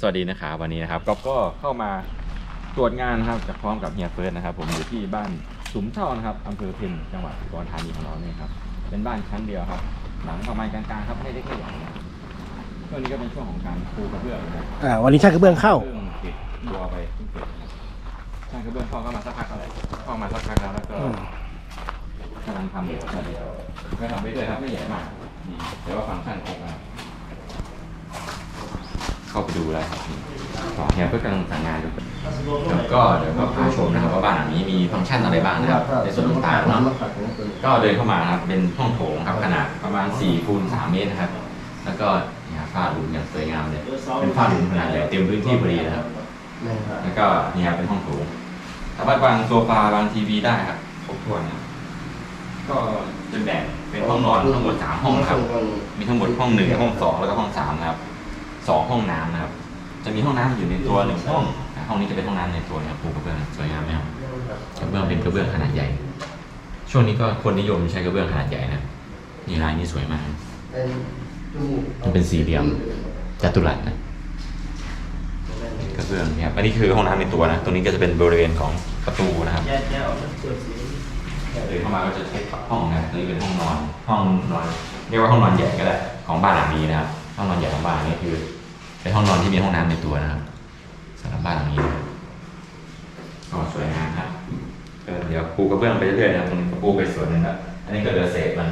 สวัสดีนะครับวันนี้นะครับก็ก็เข้ามาตรวจงานนะครับจากพร้อมกับเฮียเฟิร์สนะครับ ผมอยู่ที่บ้านสุมเท่านะครับอำเภอเพ็ญจังหวัดอุดรธานีของเราเนี่ยครับเป็นบ้านชั้นเดียวครับ หลังประมาณกลางๆครับไม่ได้ขยายนะครับช่วงนี้ก็เป็นช่วงของการปูกระเบื้องนะครับอ่าวันนี้ช่างกระเบื้องเข้าเพิ่งติดบัวไปเพิ่งเสร็จนะครับช่างกระเบื้องเข้าก็มาสักพักแล้วเข้ามาสักพักแล้วแล้วก็อืม กำลังทำอยู่ครับก็ทำไปเรื่อยครับไม่ใหญ่มากนี่แต่ว่าฟังก์ชันครบนะครับ เข้าไปดูแล้วครับขอเฮียเพื่อกำลังสั่งงานอยู่แล้วก็เดี๋ยวก็พาชมนะครับว่าบ้านหลังนี้มีฟังก์ชันอะไรบ้างนะครับในส่วนต่างๆนะก็เดินเข้ามาครับเป็นห้องโถงครับขนาดประมาณ4คูณ3เมตรนะครับ แล้วก็เนี่ยฝ้าหลุมอย่างสวยงามเลยเป็นฝ้าหลุมขนาดใหญ่เต็มพื้นที่พอดีนะครับ แล้วก็เนี่ครับเป็นห้องโถงสามารถวางโซฟาวางทีวีได้ครับครบถ้วนนะครับก็จะแบ่งเป็นห้องนอนทั้งหมดสามห้องครับ มีทั้งหมดห้องหนึ่งห้องสองแล้วก็ห้องสามนะครับ สองห้องน้ำนะครับ จะมีห้องน้ำอยู่ในตัวหนึ่งห้องอะห้องนี้จะเป็นห้องน้ำในตัวนะครับปูกระเบื้องสวยงามไหมครับกระเบื้องเป็นกระเบื้องขนาดใหญ่ ช่วงนี้ก็คนนิยมใช้กระเบื้องขนาดใหญ่นะนี่ลายนี้สวยมากมันเป็นสี่เหลี่ยมจัตุรัสนะกระเบื้องเนี่ยครับอันนี้คือห้องน้ำในตัวนะตรงนี้ก็จะเป็นบริเวณของประตูนะครับแยกแยกออกจากตัวสีเดินเข้ามาก็จะใช้ห้องนะนี่เป็นห้องนอน ห้องนอน เรียกว่าห้องนอนใหญ่ก็ได้ของบ้านหลังนี้นะครับ ห้องนอนใหญ่ของบ้านหลังนี้คือ เป็นห้องนอนที่มีห้องน้ำในตัวนะครับสำหรับบ้านหลังนี้นะครับก็สวยงามครับเดี๋ยวปูกระเบื้องไปเรื่อยๆนะครับตรงนี้ก็ปูไปส่วนหนึงแล้วอันนี้ก็เหลือเศษมัน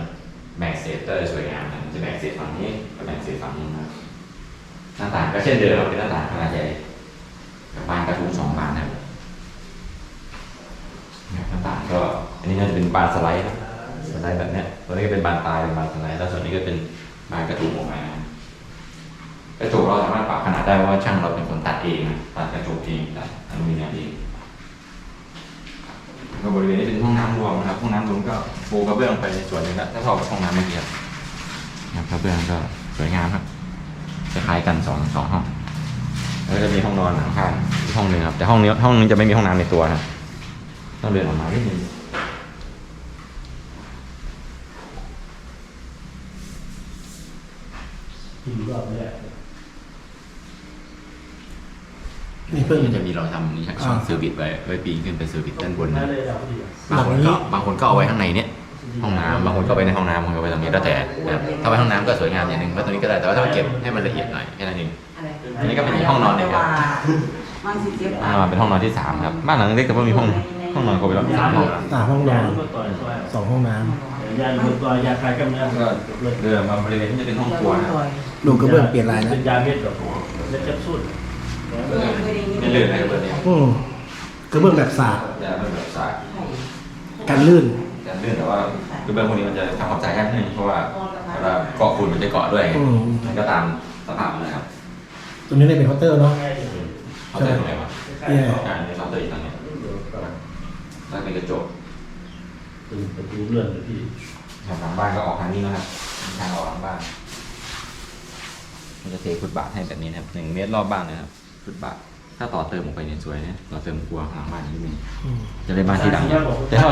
แบ่งเศษก็เลยสวยงามนะจะแบ่งเศษฝั่งนี้ก็แบ่งเศษฝั่งนู้นนะครับหน้าต่างก็เช่นเดิมครับเป็นหน้าต่างขนาดใหญ่กับบานกระทุ้งสองบานนะครับหน้าต่างก็อันนี้น่าจะเป็นบานสไลด์นะสไลด์แบบเนี้ยตัวนี้ก็เป็นบานปลายเป็นบานสไลด์แล้วส่วนนี้ก็เป็นบานกระจุกออกมานกระจกเราสามารถ ได้ว่าช่างเราเป็นคนตัดเองตัดกระจกเองตัดอลูมิเนียมเองก็บริเวณนี้เป็นห้องน้ำรวมนะครับห้องน้ำรวมก็ปูกระเบื้องไปส่วนหนึ่งแล้วถ้าเท่ากับห้องน้ำไม่เกี่ยวนะครับกระเบื้องก็สวยงามครับคล้ายๆกันสองสองห้องแล้วก็จะมีห้องนอนหลังข้างอีกห้องหนึ่งครับแต่ห้องนี้ห้องนึงจะไม่มีห้องน้ำในตัวนะต้องเดินออกมานิดนึงหินรอบแรก นี่เพิ่งมันจะมีเราทำนี่ช่องอ่าเซอร์วิสไว้ไว้ปีนขึ้นไปเซอร์วิสด้านบนนั่นะนเลยดาวดีบางคนหลังนี้ก็บางคนก็เอาไว้ข้างในเนี้ยห้องน้ำบางคนก็เอาไว้ในห้องน้ำบางคนก็เอาไว้ตรงนี้แล้วแต่นะครับถ้าไว้ห้องน้ำก็สวยงามอย่างหนึ่งไว้ตรงนี้ก็ได้แต่ว่าถ้าเก็บให้มันละเอียดหน่อยแค่นั้นเอง อันนี้ก็เป็นอีกห้องนอนหนึ่งครับมันสิเจ็บอ่าเป็นห้องนอนที่สามครับบ้านหลังเล็กแต่ว่ามีห้องห้องนอนครบแล้วมีสามห้องอ่าห้องนอนก็ต่อยซอยสองห้องน้ยาลูกต่อยยาคลายกล้ามเนื้อก็เดินมาบริเวณที่จะเป็นห้องครัวนะครับำดูกระเบื้องเปลี่ยนลายแล้ว เป็นยาเม็ดแบบเม็ดแคปซูล ไม่เลื่อนอะไรแบบนี้อืมกระเบื้องแบบสาดจะเป็นแบบสายกันลื่นจะเลื่อนแต่ว่ากระเบื้องพวกนี้มันจะทำความสะอาดยากนิดนึงเพราะว่าเวลาเกาะฝุ่นมันจะเกาะด้วยอืม มันก็ตามสภาพมันนะครับตรงนี้ได้เป็นเคาน์เตอร์เนาะเอาเตอร์ตรงไหนวะเนี่ยอ่าในเคาน์เตอร์อีกตรงนี้แล้วเป็นกระจกเป็นประตูเลื่อนเลยพี่หลังบ้านก็ออกทางนี้นะครับทางออกหลังบ้าน มันจะเทฟุตบาทให้แบบนี้นะครับหนึ่งเมตรรอบบ้านนะครับ ฟุตบาทถ้าต่อเติมออกไปเนี่ยสวยเนี่ยต่อเติมครัวหลังบ้านนิดนึงอืมจะได้บ้านที่ดังแต่ถ้า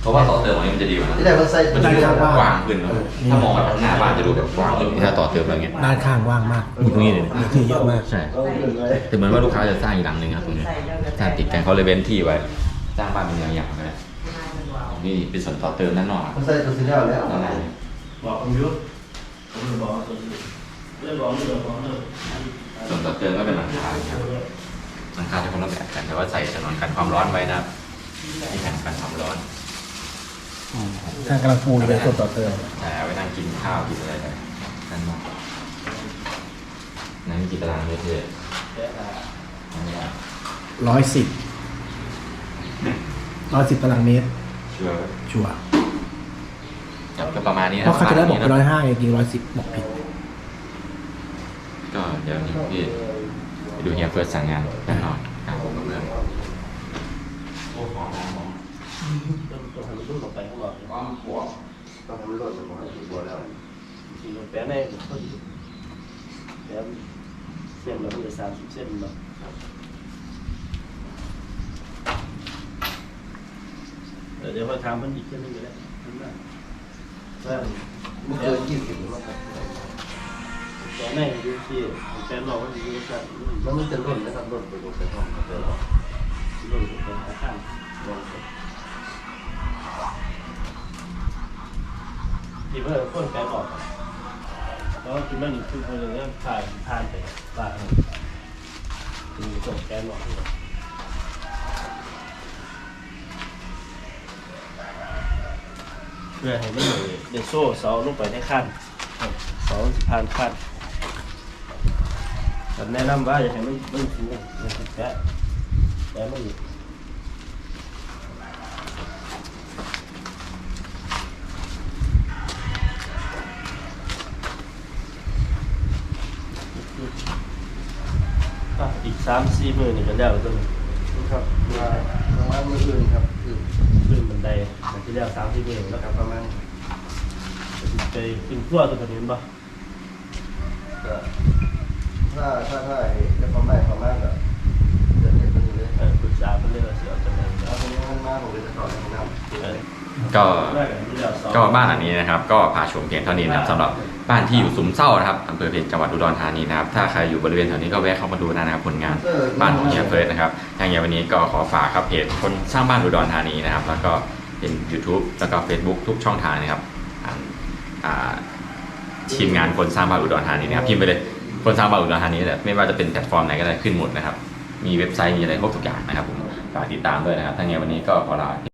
เพราะว่าต่อเติมอันนี้มันจะดีกว่านะที่ไหนมันใส่มันจะดูแบบกว้างขึ้นเนอะถ้ามองแบบหน้าบ้านจะดูแบบกว้างขึ้นถ้าต่อเติมอะไรเงี้ยด้านข้างว่างมากอยู่ตรงนี้เลยมีที่เยอะมากใช่แต่เหมือนว่าลูกค้าจะสร้างอีกหลังหนึ่งครับตรงนี้สร้างติดกันเขาเลยเว้นที่ไว้สร้างบ้านเป็นอย่างๆเลยนี่เป็นส่วนต่อเติมด้านนอกครับมันใส่ตัวสีแล้วแล้วด้านในบอกผมยุทธผมจะบอกตัวนี้ เรื่องบอกเรื่องบอกเรื่องส่วนต่อเติมก็เป็นหลังคาครับหลังคาจะคนละแบบกันแต่ว่าใส่ถนนกันความร้อนไว้นะครับมีแผ่นกันความร้อนอืมทางกำลังปูจะเป็นส่วนต่อเติมแต่เอาไว้นั่งกินข้าวกินอะไรไปด้านนอกนั่งกินตารางเมตรเลยอันนี้ครับร้อยสิบร้อยสิบตารางเมตรเชื่อชัวร์จับก็ประมาณนี้นเพราะเขาจะได้บอกปไประมาร้ณอยนี้ห้าจริงร้อยสิบบอกผิดก็เดี๋ยวนี้พี่ไปดูเฮียเฟิร์สสั่งงานด้านนอกครับผมกับเรื่องโอ้ของน้ำของต้องต้องให้มันรุ่นออกไปข้างนอกความปวดต้องให้มันลดลงมาตัวแล้วจริงๆแปลในเขาอยู่แปลเส้นเราเป็นสามสิบเส้นเนาะเดี๋ยวพอทำมันอีกเส้นนึงก็ได้ว่ามันเกินยี่สิบหรือว่าครับ แต่ในอยู่ที่แปลนบอกว่าอยู่ที่แล้วมันจะล่นนะครับล่นไปลงไปห้องเขาไปหรอลงเป็นอาคารลงที่เพื่อนคนแปลบอกแล้วที่มันอยู่ที่คนหนึ่งก็ผ่านผ่านไปผ่านถึงส่งแปลบอกเพื่อให้มันเดโซ่เสาลงไปในขั้นเสาสิผ่านขั้น ผมแนะนำว่าอยาให้มันมันสูงมันสิแปะแปะมันอยู่อะอีกสามสี่มือนี่ก็แล้วต้นครับมาประมาณมืออื่นครับคือขึ้นบันไดมันที่แล้วสามสี่มือแล้วครับประมาณไปขึ้นขั้วตัวนี้บ่ก็ ถ้าถ้าถ้าไอ้จะประมาณประมาณก็จะเห็นมันอยู่เลยเออปรึกษาเพื่อนเลยว่าสิเอาจังไดแล้วทีนี้มันมาผมจะสอนให้นำ ก็ได้กันที่แล้วสองก็บ้านหลังนี้นะครับ ก็พาชมเพียงเท่านี้นะครับสำหรับบ้านที่อยู่สุมเศร้านะครับอำเภอเพชรจังหวัดอุดรธานีนะครับถ้าใครอยู่บริเวณแถวนี้ก็แวะเข้ามาดูได้นะครับผลงานบ้านของเฮียเฟิร์สนะครับทางเฮียวันนี้ก็ขอฝากครับเพจคนสร้างบ้านอุดรธานีนะครับ แล้วก็เป็น YouTube แล้วก็ Facebook ทุกช่องทางนะครับอ่าอ่าทีมงานคนสร้างบ้านอุดรธานีนะครับพิมพ์ไปเลย คนสร้างบ้านอุดรธานีแหละไม่ว่าจะเป็นแพลตฟอร์มไหนก็ได้ขึ้นหมดนะครับ มีเว็บไซต์มีอะไรครบทุกอย่างนะครับผมฝากติดตามด้วยนะครับทางวันนี้ก็ขอลา